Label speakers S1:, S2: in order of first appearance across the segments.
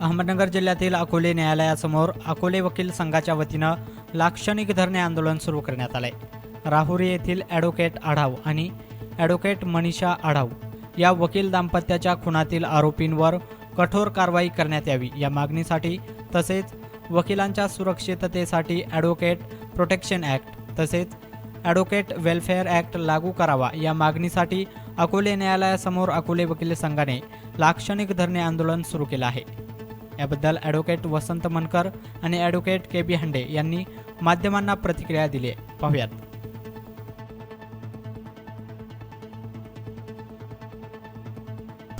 S1: अहमदनगर जिल्ह्यातील अकोले न्यायालयासमोर अकोले वकील संघाच्या वतीनं लाक्षणिक धरणे आंदोलन सुरू करण्यात आलंय. राहुरी येथील ॲडव्होकेट आढाव आणि ॲडव्होकेट मनीषा आढाव या वकील दाम्पत्याच्या खुनातील आरोपींवर कठोर कारवाई करण्यात यावी या मागणीसाठी तसेच वकिलांच्या सुरक्षिततेसाठी ॲडव्होकेट प्रोटेक्शन ॲक्ट तसेच ॲडव्होकेट वेलफेअर ॲक्ट लागू करावा या मागणीसाठी अकोले न्यायालयासमोर अकोले वकील संघाने लाक्षणिक धरणे आंदोलन सुरू केलं आहे. याबद्दल ॲडव्होकेट वसंत मनकर आणि ॲडव्होकेट के बी हंडे यांनी माध्यमांना प्रतिक्रिया दिली. पाहूयात.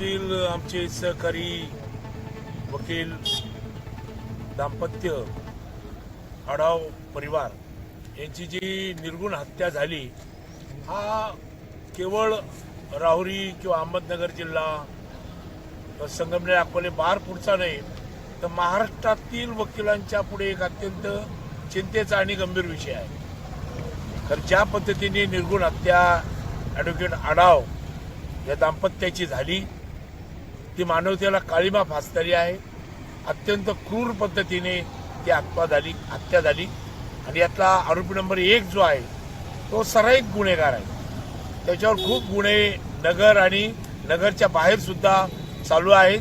S2: आमचे सहकारी वकील दाम्पत्य आढाव परिवार यांची जी निर्गुण हत्या झाली हा केवळ राहुरी किंवा अहमदनगर जिल्हा संगमनेर अकोले बार पुढचा नाही तर महाराष्ट्रातील वकिलांच्या पुढे एक अत्यंत चिंतेचा आणि गंभीर विषय आहे. तर ज्या पद्धतीने निर्गुण हत्या ॲडव्होकेट आढाव या दाम्पत्याची झाली ती मानवतेला काळीमा फासणारी आहे. अत्यंत क्रूर पद्धतीने ती हत्या झाली हत्या झाली. आणि यातला आरोपी नंबर एक जो आहे तो सराईत गुन्हेगार आहे. त्याच्यावर खूप गुन्हे नगर आणि नगरच्या बाहेर सुद्धा चालू आहेत.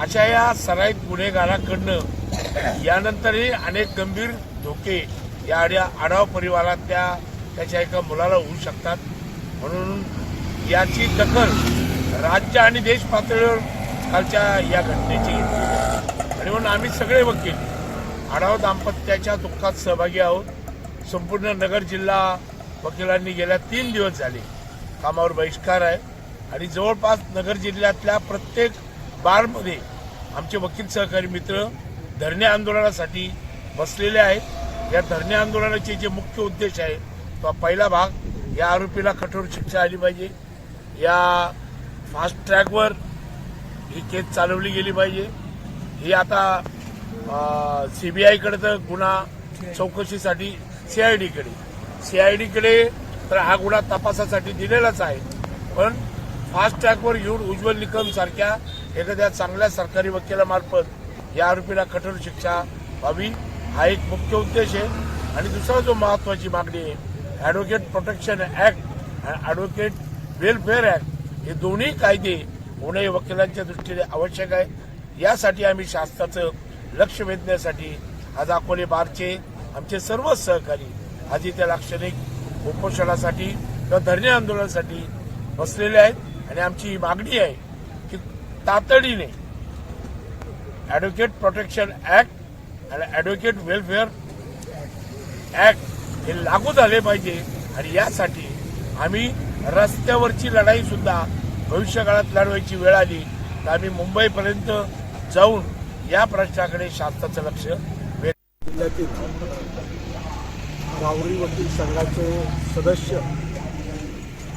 S2: अशा या सराईत गुन्हेगाराकडनं यानंतरही अनेक गंभीर धोके या आड्या आढाव परिवारातल्या त्याच्या एका मुलाला होऊ शकतात. म्हणून याची दखल राज्य आणि देश पातळीवर कालच्या या घटनेची घेतली आणि म्हणून आम्ही सगळे वकील आढाव दाम्पत्याच्या दुःखात सहभागी आहोत. संपूर्ण नगर जिल्हा वकिलांनी गेल्या तीन दिवस झाले. कामावर बहिष्कार आहे. आणि जवळपास नगर जिल्ह्यातल्या प्रत्येक बारमध्ये आमचे वकील सहकारी मित्र धरणे आंदोलनासाठी बसलेले आहेत. या धरणे आंदोलनाचे जे मुख्य उद्देश आहे तो पहिला भाग. या आरोपीला कठोर शिक्षा आली पाहिजे. या फास्ट ट्रॅकवर ही केस चालवली गेली पाहिजे. ही आता सीबीआयकडे तर गुन्हा चौकशीसाठी सीआयडीकडे सीआयडीकडे तर हा गुन्हा तपासासाठी दिलेलाच आहे. पण फास्ट ट्रॅकवर येऊन उज्ज्वल निकम सारख्या एखाद्या चांगल्या सरकारी वकिलामार्फत या आरोपीला कठोर शिक्षा व्हावी हा एक मुख्य उद्देश आहे. आणि दुसरा जो महत्वाची मागणी आहे ॲडव्होकेट प्रोटेक्शन ऍक्ट आणि ॲडव्होकेट वेलफेअर ऍक्ट हे दोन्ही कायदे होणे वकिलांच्या दृष्टीने आवश्यक आहे यासाठी आम्ही शासनाचं लक्ष वेधण्यासाठी आज अकोले बारचे आमचे सर्व सहकारी आज इथे लाक्षणिक उपोषणासाठी किंवा धरणे आंदोलनासाठी बसलेले आहेत. आणि आमची ही मागणी आहे तातडीने ॲडव्होकेट प्रोटेक्शन ऍक्ट आणि ॲडव्होकेट वेलफेअर ऍक्ट हे लागू झाले पाहिजे. आणि यासाठी आम्ही रस्त्यावरची लढाई सुद्धा भविष्यकाळात लढवायची वेळ आली तर आम्ही मुंबईपर्यंत जाऊन या प्रश्नाकडे शासनाचं लक्ष
S3: जिल्ह्यातील राहुरी वकील संघाचे सदस्य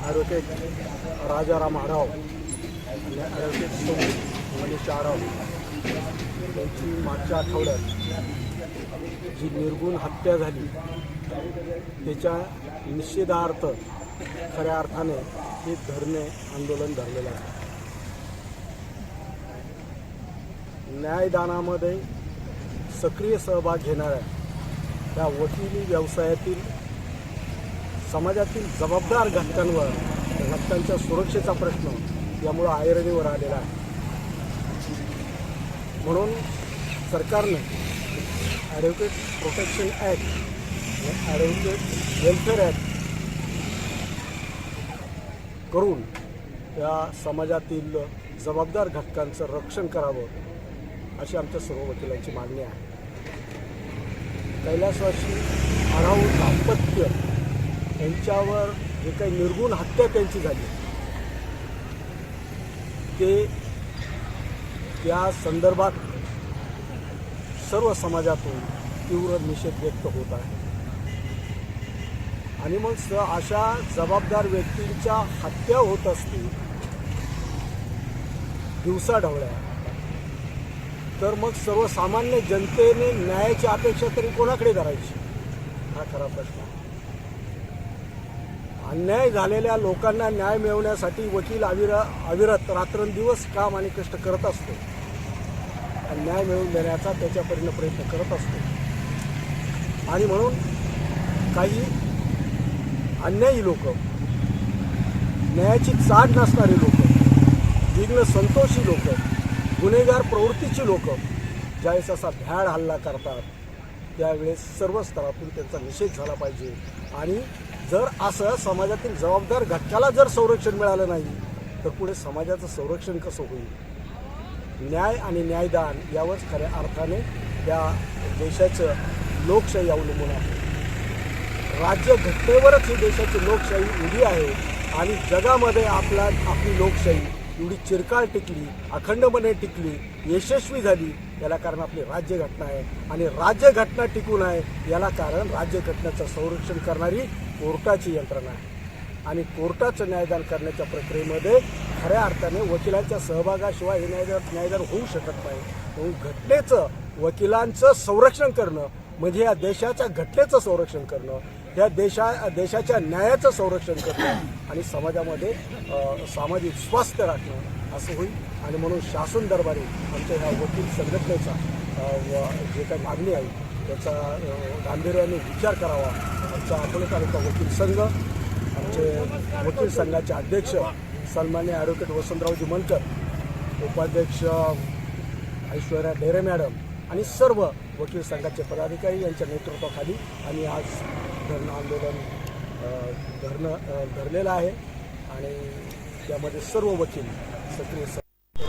S3: ॲडव्होकेट राजाराम आढाव म्हणजे आणि ॲडव्होकेट त्यांची यांची मागच्या आठवड्यात जी निर्गुण हत्या झाली त्याच्या निषेधार्थ खऱ्या अर्थाने हे धरणे आंदोलन धरलेलं आहे. न्यायदानामध्ये सक्रिय सहभाग घेणाऱ्या त्या वकिली व्यवसायातील समाजातील जबाबदार घटकांवर घटकांच्या सुरक्षेचा प्रश्न यामुळं ऐरणीवर आलेला आहे. म्हणून सरकारने advocate protection act advocate welfare act करून या समाजातील जबाबदार घटकांचं रक्षण करावं अशी आमच्या सर्व वकिलांची मागणी आहे. कैलासवासी आढाऊ दाम्पत्य यांच्यावर जे काही निर्गुण हत्या त्यांची झाली ते त्या संदर्भात सर्व समाजातून तीव्र निषेध व्यक्त होत आहे. आणि मग स अशा जबाबदार व्यक्तींच्या हत्या होत असतील दिवसाढवळ्या तर मग सर्वसामान्य जनतेने न्यायाची अपेक्षा तरी कोणाकडे करायची? हा खरा प्रश्न आहे. अन्याय झालेल्या लोकांना न्याय मिळवण्यासाठी वकील अविर अविरत रात्रंदिवस काम आणि कष्ट करत असतो. आणि न्याय मिळवून देण्याचा त्याच्या परीनं प्रयत्न करत असतो. आणि म्हणून काही अन्यायी लोक न्यायाची चाट नसणारी लोक विघ्न संतोषी लोक गुन्हेगार प्रवृत्तीची लोक ज्यावेळेस असा भ्याड हल्ला करतात त्यावेळेस सर्व स्तरातून त्यांचा निषेध झाला पाहिजे. आणि जर असं समाजातील जबाबदार घटकाला जर संरक्षण मिळालं नाही तर पुढे समाजाचं संरक्षण कसं होईल? न्याय आणि न्यायदान यावर खऱ्या अर्थाने या देशाचं लोकशाही अवलंबून आहे. राज्य घटनेवरच ही देशाची लोकशाही उभी आहे आणि जगामध्ये आपला आपली लोकशाही एवढी चिरकाळ टिकली अखंडपणे टिकली यशस्वी झाली याला कारण आपली राज्यघटना आहे. आणि राज्यघटना टिकून आहे याला कारण राज्यघटनेचं संरक्षण करणारी कोर्टाची यंत्रणा आहे. आणि कोर्टाचं न्यायदान करण्याच्या प्रक्रियेमध्ये खऱ्या अर्थाने वकिलांच्या सहभागाशिवाय हे न्यायदान न्यायदान होऊ शकत नाही. म्हणून घटनेचं वकिलांचं संरक्षण करणं म्हणजे या देशाच्या घटनेचं संरक्षण करणं या देशा देशाच्या न्यायाचं संरक्षण करणं आणि समाजामध्ये सामाजिक स्वास्थ्य राखणं असं होईल. आणि म्हणून शासन दरबारी आमच्या ह्या वकील संघटनेचा व जे काही मागणी आहे त्याचा गांभीर्याने विचार करावा. आमचा अकोले तालुका वकील संघ आमचे वकील संघाचे अध्यक्ष सन्मान्य ॲडव्होकेट वसंतरावजी मनकर उपाध्यक्ष ऐश्वर्या डेरे मॅडम आणि सर्व वकील संघाचे पदाधिकारी यांच्या नेतृत्वाखाली आम्ही आज धरणं आंदोलन धरणं धरलेलं आहे. आणि त्यामध्ये सर्व वकील सक्रिय सह-